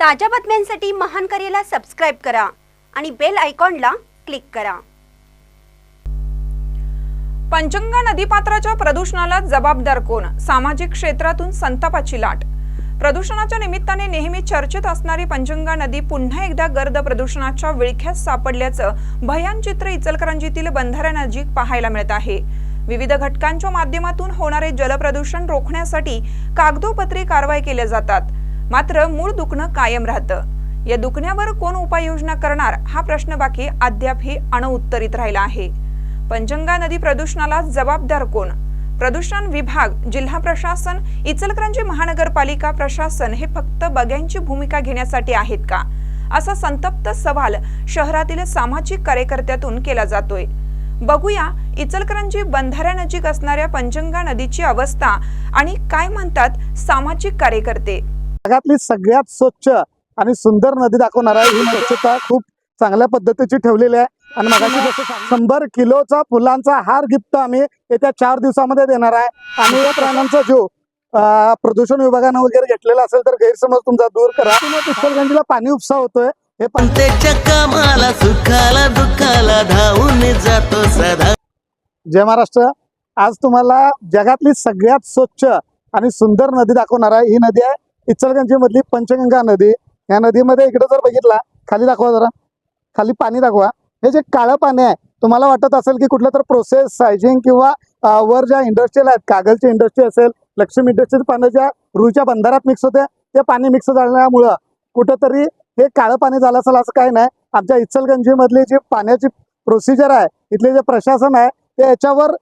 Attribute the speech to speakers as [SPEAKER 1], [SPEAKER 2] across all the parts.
[SPEAKER 1] ताज्या बातम्यांसाठी महान करेला सबस्क्राईब करा आणि बेल आयकॉनला क्लिक करा.
[SPEAKER 2] पंचगंगा नदीपात्राच्या प्रदूषणाला जबाबदार कोण? सामाजिक क्षेत्रातून संतापाची लाट. प्रदूषणाच्या निमित्ताने नेहमी चर्चेत असणारी पंचगंगा नदी पुन्हा एकदा गर्द प्रदूषणाच्या विळख्यात सापडल्याचं भयान चित्र इचलकरंजीतील बंधाऱ्यानजीक पाहायला मिळत आहे. विविध घटकांच्या माध्यमातून होणारे जलप्रदूषण रोखण्यासाठी कागदोपत्री कारवाई केल्या जातात. मात्र मूळ दुखणं कायम राहतं. या दुखण्यावर कोण उपाययोजना करणार हा प्रश्न बाकी अद्यापही अणउत्तरित राहिला आहे. पंचंगा नदी प्रदूषणाला जबाबदार कोण? प्रदूषण विभाग जिल्हा प्रशासन इचलकरंजी महानगरपालिका प्रशासन हे फक्त बग्यांची भूमिका घेण्यासाठी आहेत का? असा संतप्त सवाल शहरातील सामाजिक कार्यकर्त्यातून केला जातोय. बघूया इचलकरंजी बंधाऱ्यानजीक असणाऱ्या पंचंगा नदीची अवस्था आणि काय म्हणतात सामाजिक कार्यकर्ते?
[SPEAKER 3] जगातली सगळ्यात स्वच्छ आणि सुंदर नदी दाखवणार आहे. ही स्वच्छता खूप चांगल्या पद्धतीची ठेवलेली आहे. आणि मगाशी सांगितलं, शंभर किलोचा फुलांचा हार गिफ्ट आम्ही येत्या चार दिवसामध्ये देणार आहे. आणि या प्राण्यांचा जीव प्रदूषण विभागानं वगैरे घेतलेला असेल तर गैरसमज तुमचा दूर करा. पिस्तलगंजीला पाणी उपसा होतोय. हे पण
[SPEAKER 4] कामाला सुखाला दुःखाला धावून जातो सदा.
[SPEAKER 3] जय महाराष्ट्र. आज तुम्हाला जगातली सगळ्यात स्वच्छ आणि सुंदर नदी दाखवणार आहे. ही नदी आहे इचलगंजी मधली पंचगंगा नदी या नदीमध्ये इकडे जर बघितला खाली दाखवा जरा. खाली पाणी दाखवा. हे जे काळं पाणी आहे तुम्हाला वाटत असेल की कुठलं तर प्रोसेस सायझिंग किंवा वर ज्या इंडस्ट्रीला आहेत कागलची इंडस्ट्री असेल लक्ष्मी इंडस्ट्रीज पाणी ज्या रुईच्या बंधारात मिक्स होते ते पाणी मिक्स झाल्यामुळं कुठंतरी हे काळं पाणी झालं असेल असं काही नाही. आमच्या इचलगंजीमधली जी पाण्याची प्रोसिजर आहे इथले जे प्रशासन आहे ते याच्यावर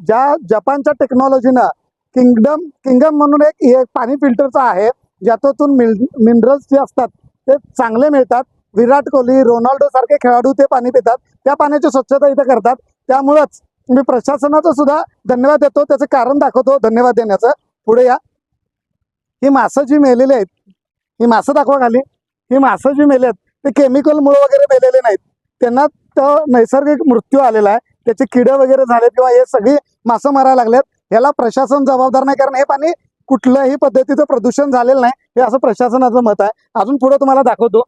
[SPEAKER 3] ज्या जपानच्या टेक्नॉलॉजीनं किंगडम किंगडम म्हणून एक हे पाणी फिल्टरचं आहे ज्याच्यातून मिनरल्स जे असतात ते चांगले मिळतात. विराट कोहली रोनाल्डो सारखे खेळाडू ते पाणी पितात. त्या पाण्याची स्वच्छता इथे करतात. त्यामुळंच मी प्रशासनाचा सुद्धा धन्यवाद देतो. त्याचं कारण दाखवतो धन्यवाद देण्याचं. पुढे या. ही मासं जी मेलेली आहेत ही मासं दाखवा खाली. ही मासं जी मेली आहेत ते केमिकलमुळे वगैरे मेलेले नाहीत. त्यांना तो नैसर्गिक मृत्यू आलेला आहे. त्याचे किडे वगैरे झाले किंवा हे सगळी मासं मारायला लागलेत. याला प्रशासन जबाबदार नाही कारण हे पाणी कुठल्याही पद्धतीचं प्रदूषण झालेलं नाही. हे असं प्रशासनाचं मत आहे. अजून पुढे तुम्हाला दाखवतो.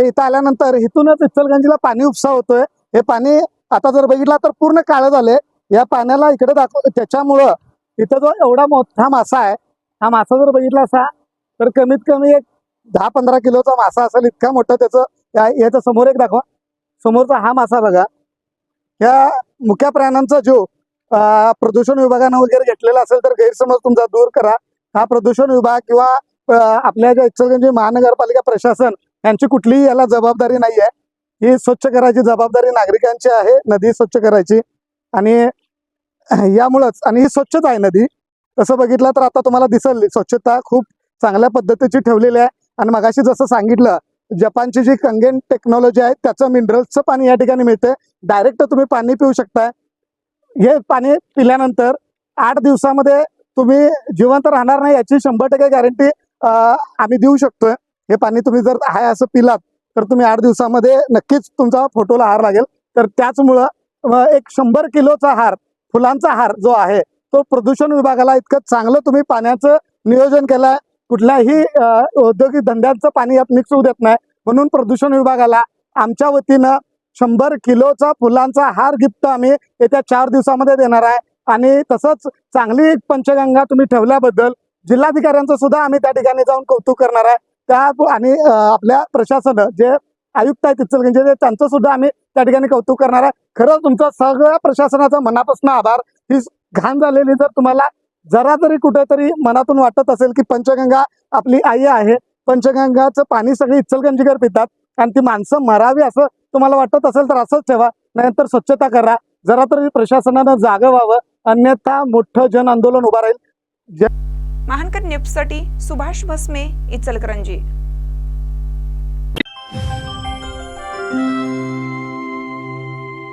[SPEAKER 3] इथं आल्यानंतर इथूनच इचलगंजीला पाणी उपसा होतोय. हे पाणी आता जर बघितला तर पूर्ण काळं झाले या पाण्याला इकडे दाखव त्याच्यामुळं इथं जो एवढा मोठा मासा आहे हा मासा जर बघितला असा तर कमीत कमी एक दहा पंधरा किलोचा मासा असेल इतका मोठं. त्याचं याच्या समोर एक दाखवा. समोरचा हा मासा बघा. या मुक्या प्राण्यांचा जो प्रदूषण विभागानं वगैरे घेतलेला असेल तर गैरसमज तुमचा दूर करा. हा प्रदूषण विभाग किंवा आपल्या ज्या इचलगंजी महानगरपालिका प्रशासन यांची कुठलीही याला जबाबदारी नाही आहे ही स्वच्छ करायची जबाबदारी नागरिकांची आहे नदी स्वच्छ करायची. आणि यामुळंच आणि ही स्वच्छच आहे नदी. तसं बघितलं तर आता तुम्हाला दिसल स्वच्छता खूप चांगल्या पद्धतीची ठेवलेली आहे. आणि मगाशी जसं सांगितलं जपानची जी कंगेन टेक्नॉलॉजी आहे त्याचं मिनरल्सचं पाणी या ठिकाणी मिळतं डायरेक्ट तुम्ही पाणी पिऊ शकताय. हे पाणी पिल्यानंतर आठ दिवसामध्ये तुम्ही जिवंत राहणार नाही याची शंभर टक्के गॅरंटी आम्ही देऊ शकतोय. हे पाणी तुम्ही जर आहे असं पिलात तर तुम्ही आठ दिवसामध्ये नक्कीच तुमचा फोटोला हार लागेल. तर त्याचमुळं एक शंभर किलोचा हार फुलांचा हार जो आहे तो प्रदूषण विभागाला इतकं चांगलं तुम्ही पाण्याचं नियोजन केलं कुठल्याही औद्योगिक धंद्यांचं पाणी यात मिक्स होऊ देत नाही. म्हणून प्रदूषण विभागाला आमच्या वतीनं शंभर किलोचा फुलांचा हार गिफ्ट आम्ही येत्या चार दिवसामध्ये देणार आहे. आणि तसंच चांगली पंचगंगा तुम्ही ठेवल्याबद्दल जिल्हाधिकाऱ्यांचं सुद्धा आम्ही त्या ठिकाणी जाऊन कौतुक करणार आहे. त्या आणि आपल्या प्रशासन जे आयुक्त आहेत इचलगंजी म्हणजे त्यांचं सुद्धा आम्ही त्या ठिकाणी कौतुक करणार आहे. खरंच तुमचा सगळ्या प्रशासनाचा मनापासून आभार. ही घाण झालेली जर तुम्हाला जरा तरी कुठेतरी मनातून वाटत असेल की पंचगंगा आपली आई आहे पंचगंगाचं पाणी सगळे इचलगंजीकर पितात आणि ती माणसं मरावी असं तुम्हाला वाटत असेल तर असंच ठेवा नंतर स्वच्छता करा. जरा तरी प्रशासनानं जागं व्हावं अन्यथा मोठं जन आंदोलन उभा राहील.
[SPEAKER 2] महानकर न्यूजसाठी सुभाष भस्मे इचलकरंजी.